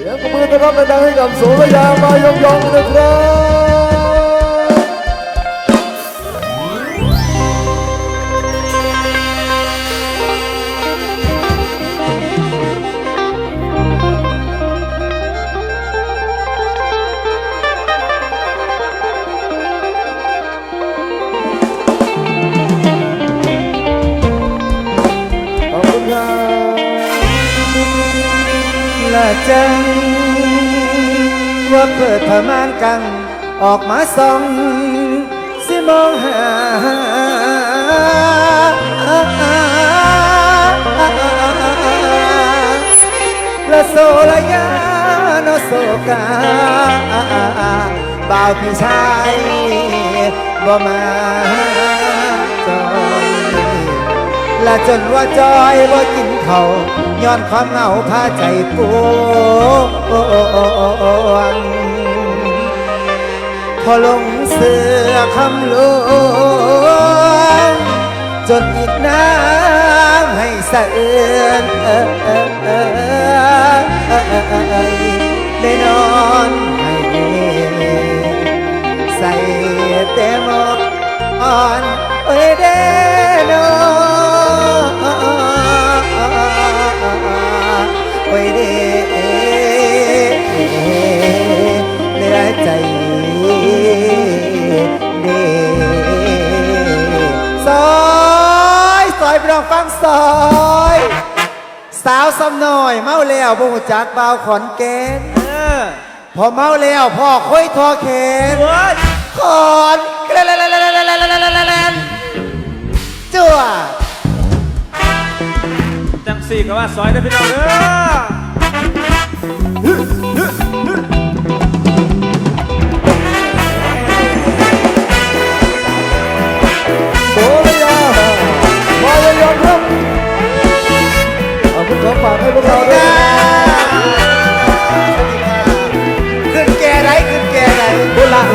เสียงมือต้อนรับดังให้กับสุรยามายงยงนะครับและจัง วเปิดผ้ามานกันออกมาส่อง สิมองหาละโซละยานโซกาบ่าวพี่ชายบ่มาจอยละจนว่าจอยว่ากินเขา ย้อนความเหงาพาใจปวงพอลงเสือคำลวงจนอีกน้ำให้สะเอือนได้นอนให้ใส่แต่หมอน ซ้ำหน่อย เมาแล้วบ่หูจักบ่าวขอนแก่นพอเมาแล้วพ่อค่อยทอแขนขอนแกรนจั่วจังสี่ก็ว่าซอยได้พี่น้องเด้อ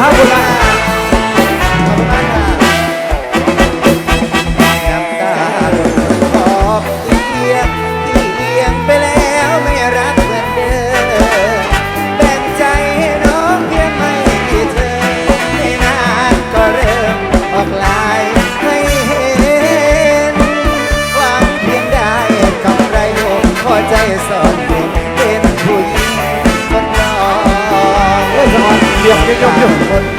하고 Porque é campeão.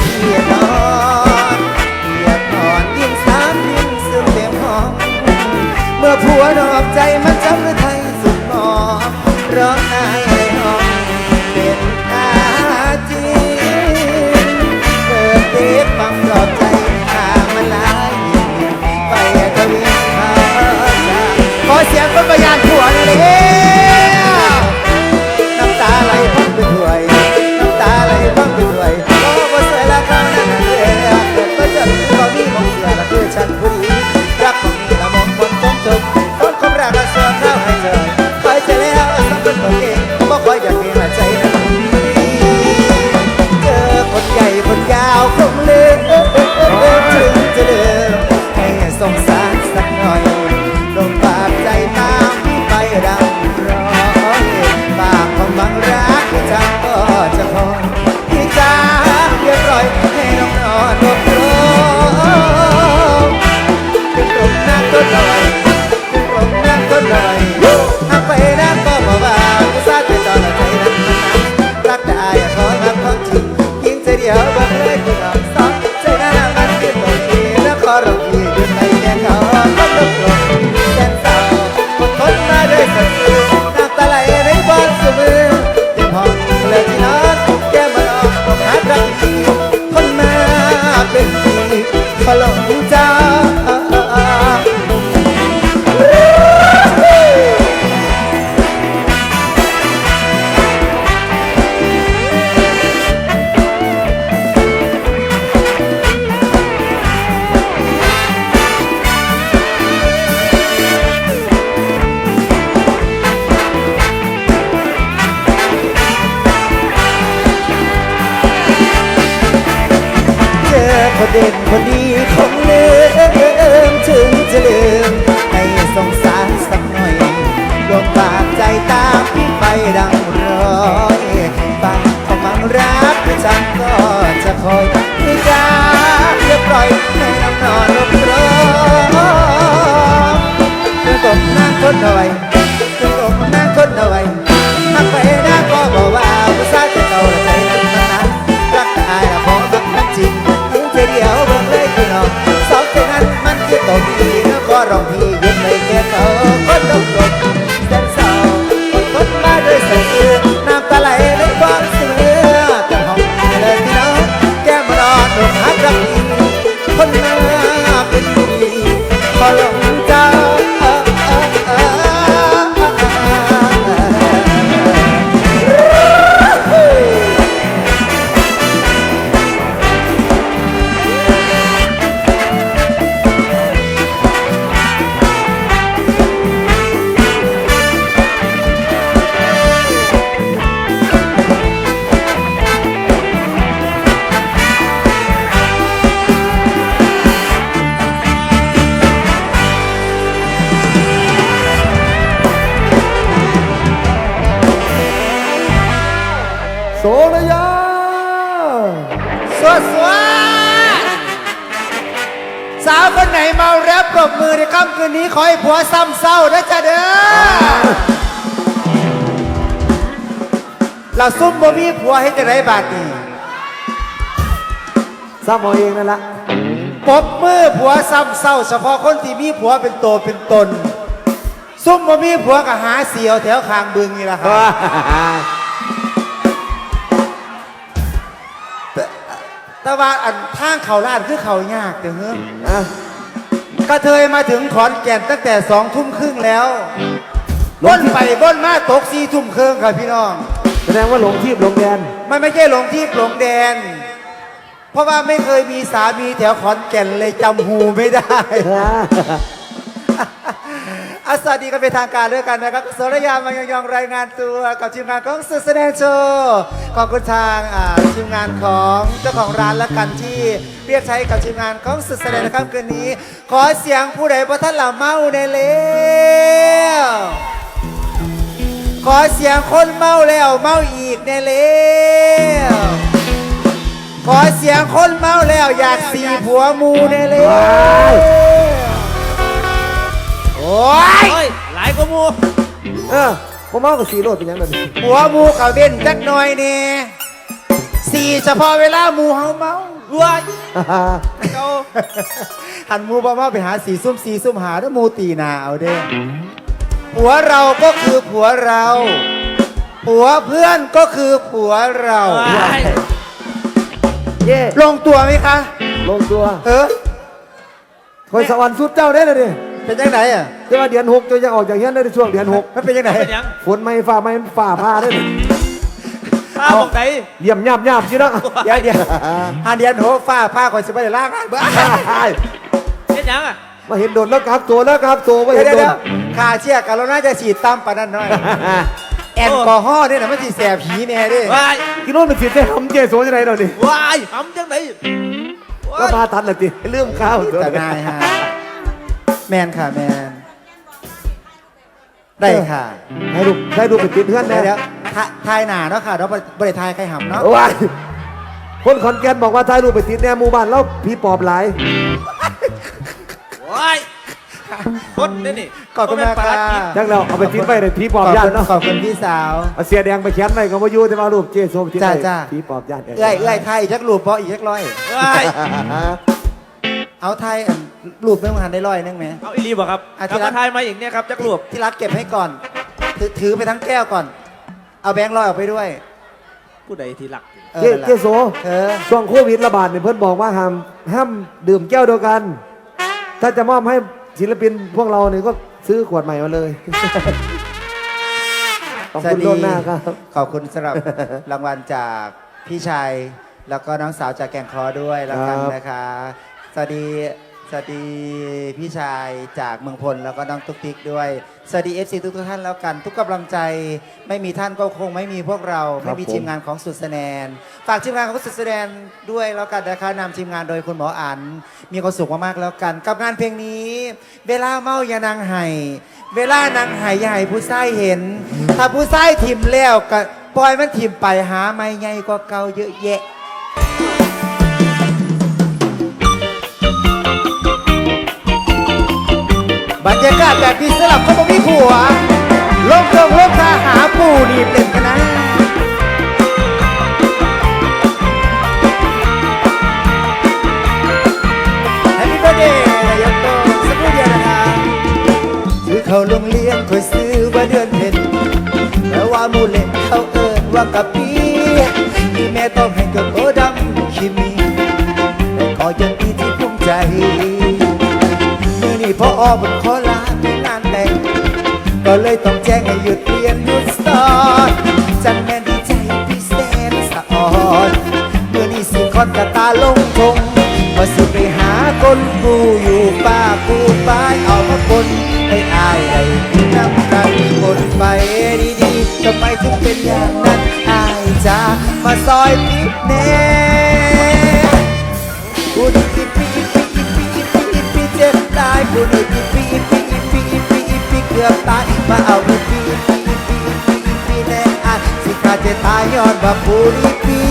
dawai เราซุ่มบ่มีผัวให้จะได้บาดนี้ซ้ำเอาเองนั่นละปรบมือผัวซ้ำเศร้า เฉพาะคนที่มีผัวเป็นตัวเป็นตน ซุ่มบ่มีผัวก็หาเสียวแถวคางบึงนี่แหละครับแต่ว่าอันทางเขาลาดคือเขายากเด้อเฮ้ออะกระเทยมาถึงขอนแก่นตั้งแต่สองทุ่มครึ่งแล้วบ้นไปบ้นมาตกสี่ทุ่มครึ่งครับพี่น้อง แสดงว่าหลงทีบหลงแดน มันไม่ใช่หลงที่หลงแดน เพราะว่าไม่เคยมีสามีแถวขอนแก่นเลยจำหูไม่ได้ อาสวัสดีกันเป็นทางการด้วยกันนะครับสรยามายองยองรายงานตัวกับทีมงานของสุดแสดงโชว์ขอบคุณทางอ่าทีมงานของเจ้าของร้านและกันที่เรียกใช้กับทีมงานของสุดแสดงในค่ำคืนนี้ ขอเสียงผู้ใดพระท่านเหล่าเมาในเล้ว ขอเสียงคนเมาแล้วเมาอีกในเล้วขอเสียงคนเมาแล้วอยากสีผัวมูในเล้วโอ้ยเฮ้ยหลายกว่าหมูเออผมเอากับสีโรดเป็นยังไงหัวหมูเขาเด่นจักหน่อยนี่สี่เฉพาะเวลาหมูเฮาเมาว้ายเกาหันหมูบ่เมาไปหาสีซุ่มสีซุ่มหาแล้วหมูตีหนาเอาเด้ ผัวเราก็คือผัวเรา ผัวเพื่อนก็คือผัวเราว้ายเย่ลงตัวไหมคะ ลงตัวเออคอยสวรรค์สุดเจ้าได้เลยดิเป็นยังไงอะแต่ว่าเดือนหกจะยังออกจากเฮียนได้ในช่วงเดือนหกมันเป็นยังไงเป็นหยัง ฝนไม่ฝ่าไม่ฝ่าผ้าได้เลยป้าบอกไหนเยี่ยมย่ำย่ำจีนะเดี๋ยวเดี๋ยวหันเดียนโหฟ้าผ้าคอยสิบไปล่างบ้าเป็นหยังอะมาเห็นโดนแล้วครับตัวแล้วครับตัวมาเดี๋เห็ยนวเดี๋ยวโดเดี๋น ยวขาเชี่ยกันเราน่าจะฉีดตั้มปานนั้นหน่อย แอลกอฮอล์เนี่ยนะมันสีแสบผีแน่เดิว้ายกินโน่นเป็นสิทธิ์ได้ทำเจโซจะไหนเราดิว้ายทำจังไหนก็มาทันเลยดิเรื่องข้าวแต่นายฮะแมนค่ะแมน ได้ค่ะให้ลูกให้ลูกไปติดเพื่อนเดี๋แน่ยวเดี๋ยวทาทายหนาเนาะค่ะเราบริทายใครหำเนาะว้ายคนขอนแก่นบอกว่าถ่ายรูปไปติดแน่หมู่บ้านแล้วผีปอบหลายว้าย คนนี่นี่ขอบคุณมากค่ะจังเราเอาไปติดไปเลยผีปอบบย่านคุณเนาะขอบคุณพี่สาว เอาเสียแดงไปเขียนไว้ก็มาอยู่แต่ว่ารูปเจโซไปติดจ้าไว้จ้า ผีปอบย่านเอ้ยเอ้ยไทยจักรูปเพราะอีกจักร้อยว้ยเอาไทยอันรูปไม่มาหันได้ร้อยนึงไหม เอาอีรีบอกครับอะที่กลับรักมาทายมาอีกเนี่ยครับจักรวบที่รักเก็บให้ก่อน ถือถือไปทั้งแก้วก่อน เอาแบงค์ร้อยออกไปด้วยผู้ใดที่หลักเจอเจโซเออช่วงโควิดระบาดเนี่ยเพื่อนบอกว่าห้ามห้ามดื่มแก้วเดียวกัน ถ้าจะมอบให้ ศิลปินพวกเราเนี่ยก็ซื้อขวดใหม่มาเลย ขอบคุณโลดหน้าครับ ขอบคุณสำหรับ รางวัลจากพี่ชาย แล้วก็น้องสาวจากแก่งคอด้วยแล้วกันครับนะคะ สวัสดี สวัสดีพี่ชายจากเมืองพลแล้วก็น้องตุ๊กติ๊กด้วย สวัสดีเอฟซีทุกๆท่านแล้วกัน ทุกกำลังใจไม่มีท่านก็คงไม่มีพวกเรา ไม่มีทีมงานของสุดแสดงฝากทีมงานของสุดแสดงด้วยแล้วกันนะคะนำทีมงานโดยคุณหมออันมีความสุขมากๆแล้วกัน กับงานเพลงนี้ เวลาเมาอย่านางไห้เวลานางไห้อย่าให้ผู้ชายเห็น ถ้าผู้ชายทิมแล้วก็ปล่อยมันทิมไปหาไม่ใหญ่กว่าเก่าเยอะแยะ บรรยากาศแบบนี้สลับเขาบอกมีผัวลงเครื่องลงทาหาปูนี่เต็มคณะแฮปปี้เบอร์เดย์นายกโตสักครู่เดียวนะครับซื้อเขาโรงเรียนคอยซื้อ ลงทงมาสิไปหาคนปูอยู่ป้าปูป้ายเอามาปนให้อายได้กินน้ำกันคนไปดีๆทำไมถึงเป็นอย่างนั้นอายจะมาซอยติดแน่กูนี่ปีปีปีปีปีปีปีเจ็บตายกูนี่ปีปีปีปีปีปีเกือบตายมาเอาปีปีปีปีปีแน่อะสิขาดจจะตายย้อนว่าผู้นี้ปี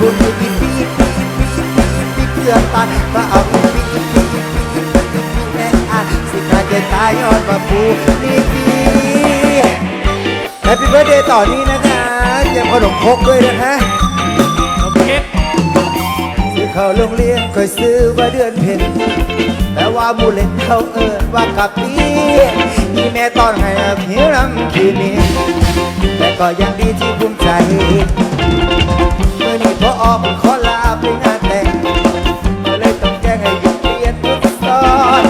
บตายผู้นี้ปีปีปีปีปีเกือบตายมาเอาปีปีปีปีปีแน่อาสิขาจะตายอนว่าผู้นี้ปีแฮปปี้เบิร์ดเดย์ต่อนี้นะคะเตรียมขนมครกด้วยนะคะโอเคซื้อข้าวโรงเรียนคอยซื้อว่าเดือนเพ็ญแต่ว่ามูเล็กเขาเอิญว่ากับปีนี่แม่ตอนให้อภิรำคืนนี้แต่ก็ยังดีที่ภูมิใจ ออกขอลาไปงานแต่งก็เลยต้องแจ้งให้หยุดเรียนทุกสอน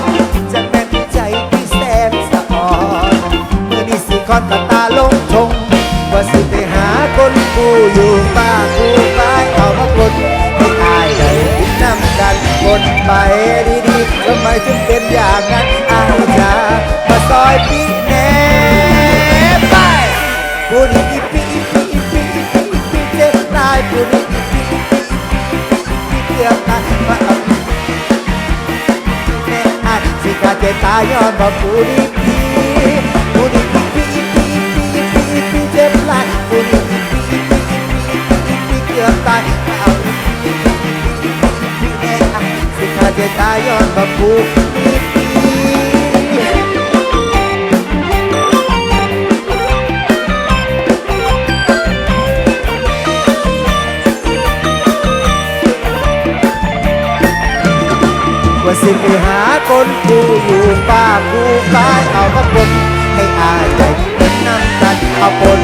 จากแม่ที่ใจที่แสนสะอ่อนเมื่อนี้สิคอนกับตาลงทงว่าสิไปหาคนกูอยู่ป้ากูไปเอามาคนให้อายได้ติดน้ำกันคนไปดีๆทำไมถึงเป็นอย่างนั้นอายจะมาซอยพี่ เกือบตายมาเอาแน่อันสิขาดใจตายย้อนว่าผู้ดีปีผู้ดีอีปีอีปีอีปีอีเจ็บตายผู้ดีอีปีอีปีอีปีเกือบตายมาเอาอีปีอีปีอีปีอีปีแน่อายสิขาดใจตายย้อนว่าผู้ดี สิไปหาคนกูอยู่ป้ากูตายเอามาปนให้อายใจเป็นน้ำตัดเอาปน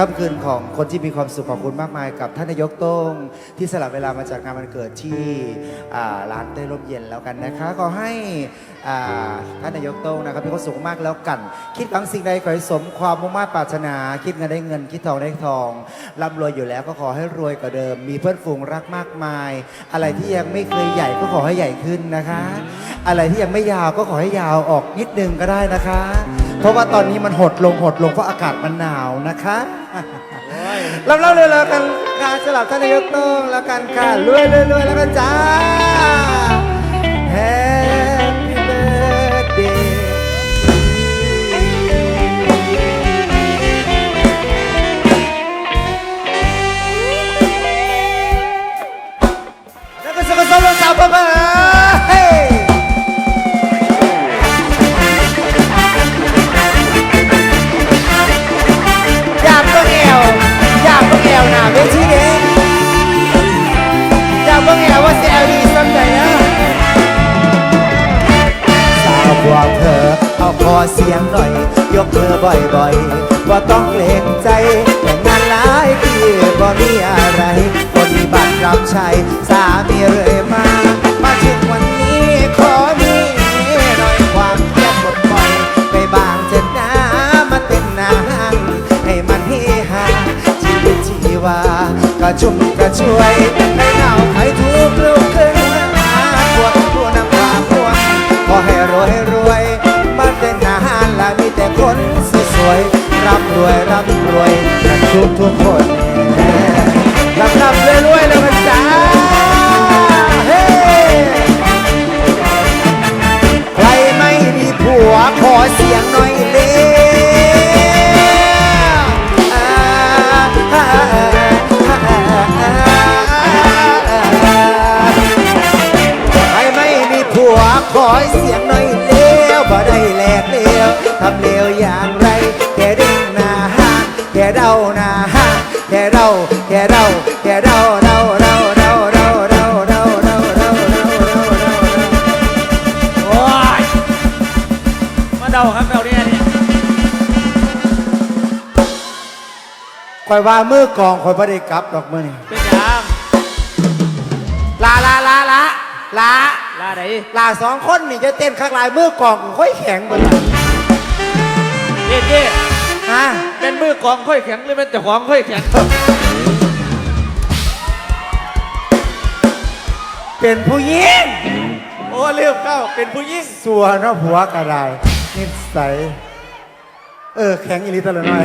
ค่ำคืนของคนที่มีความสุขขอบคุณมากมายกับท่านนายกโต้งที่สละเวลามาจากงานวันเกิดที่อ่าร้านเต้ยร่มเย็นแล้วกันนะคะขอให้อ่าท่านนายกโต้งนะครับมีความสุขมากแล้วกัน คิดหวังสิ่งใดขอให้สมความมุ่งมั่นปรารถนา คิดเงินได้เงินคิดทองได้ทองร่ำรวยอยู่แล้วก็ขอให้รวยกว่าเดิม มีเพื่อนฝูงรักมากมาย อะไรที่ยังไม่เคยใหญ่ก็ขอให้ใหญ่ขึ้นนะคะ อะไรที่ยังไม่ยาวก็ขอให้ยาวออกนิดนึงก็ได้นะคะ เพราะว่าตอนนี้มันหดลงหดลงเพราะอากาศมันหนาวนะคะรับเล่าเลยแล้วกันค่ะสลับท่านนายกโต้งแล้วกันค่ะรวยรวยรวยแล้วกันจ้า Happy birthday แล้วก็สกสลงสาวเบอ เสียงหน่อย ยกมือบ่อยๆบ่ต้องเกรงใจแต่งานหลายที่บ่มีอะไรบริบัติรับใช้สามีเลยมา มาถึงวันนี้ขอมีหน่อยความเครียดหมดปล่อยไปบางเจ็ดน้ำมันเป็นนางให้มันเฮฮาชีวิตชีวาก็ชุ่มก็ช่วยให้เรา วยร่ำรวยกันทุกทุกคนร่ำร่ำรวยรวยเลยมันจ้าเฮ้ใครไม่มีผัวขอเสียงหน่อยเร็วอ่ใครไม่มีผัวขอเสียงหน่อยเร็วบ่ได้แหลกเลี้ยวทำเลวอย่าง คอยว่ามือกองคอยบ่ได้กลับดอกมือนี่เป็นหยังลาลาลาลาลาลาไหนลาสองคนนี่จะเต้นข้างลายมือกองค่อยแข็งหมดเลยเจ๊เจ๊ฮะเป็นมือกองค่อยแข็งหรือเป็นเจ้าของค่อยแข็งเป็นผู้หญิงโอ้เรียบเข้าเป็นผู้หญิงสัวเนาะผัวกระไดนิสัยเออแข็งอีหลีตวละน่อย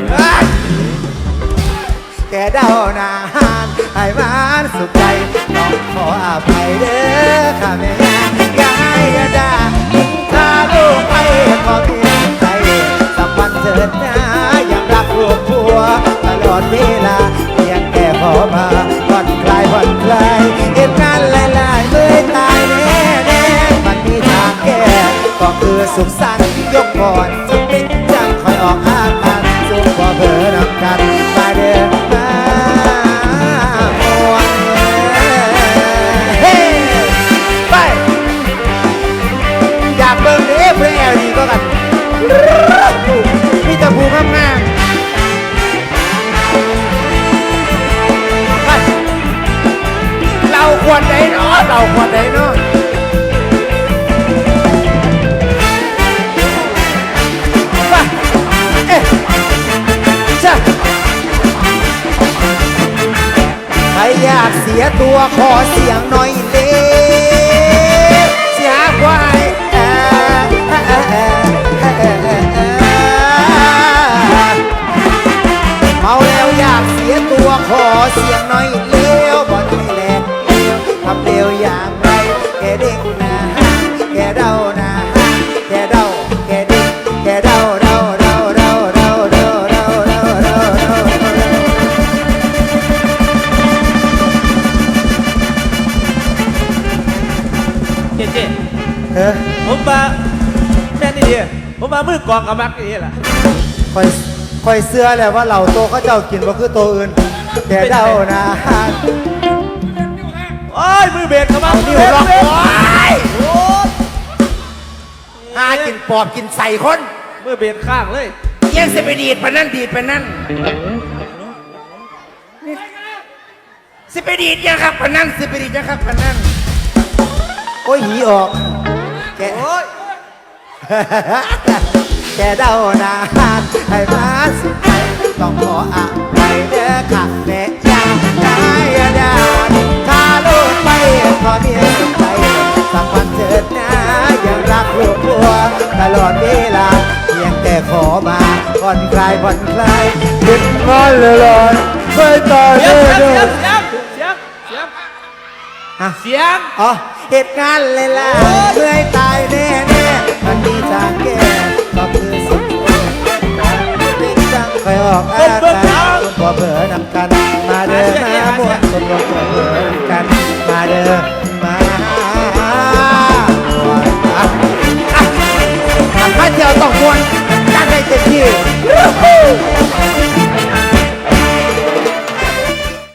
แกเดาหนาหานให้มันสุขใจน้องขออภัยเด้อข้าแม่ยายยาดาถ้าลูกไปขอเพียงใจสักวันเถิดนะยังรักลูกผัวตลอดเวลาเพียงแค่พอมาผ่อนคลายผ่อนคลายเหตุการณ์หลายๆเมื่อยตายแน่แน่มันมีทางแก้ก็คือสุขสันต์ยกก่อนจะเป็นจังคอยออกอาการ มีแต่ผู้งามงามไปเราควรไหนเนาะเราควรไหนเนาะไปเอ๊ะจ้ะใครอยากเสียตัวขอเสียงหน่อย อกองกับมักนี่แหละคอยคอยเสื้อแหละว่าเหล่าโตเขาเจ้ากินว่าคือโตอื่นแกเดานะฮะโอ้ยมือเบสกับมัเอากนิ้วล็อกเบสไว้โอ้ยหากินปอบกินใส่คนมือเบสข้างเลยเยังสิไปดีดไปนั่นดีดไปนั่นสิไปดีดยังครับไปนั่นสิไปดีดยังครับไปนั่นโอ้ยหีออกแกโอ้ย แกเดานาให้มาสุดใจต้องขออภัยเด้อค่ะแม่ยาได้ดาถ้าลูกไปขอเมียสุดใจสักวันเถิดนะยังรักลูกผัวตลอดเวลาเพียงแต่ขอมาผ่อนคลายผ่อนคลายขึ้นงอนเลยลอยไม่ตายเสีเลยงเสียงเสียงเสียงอ๋อเหตุการณ์เลยล่ะเมื่อยตายแน่แน่มันมีทางแก้ คอยออกอาการคนบ่เบื่อนำกัน มาเดินมาม่วนคนบ่เบื่อนำกัน มาเดินมาถ้าเที่ยวต้องมวนกันได้เต็มที่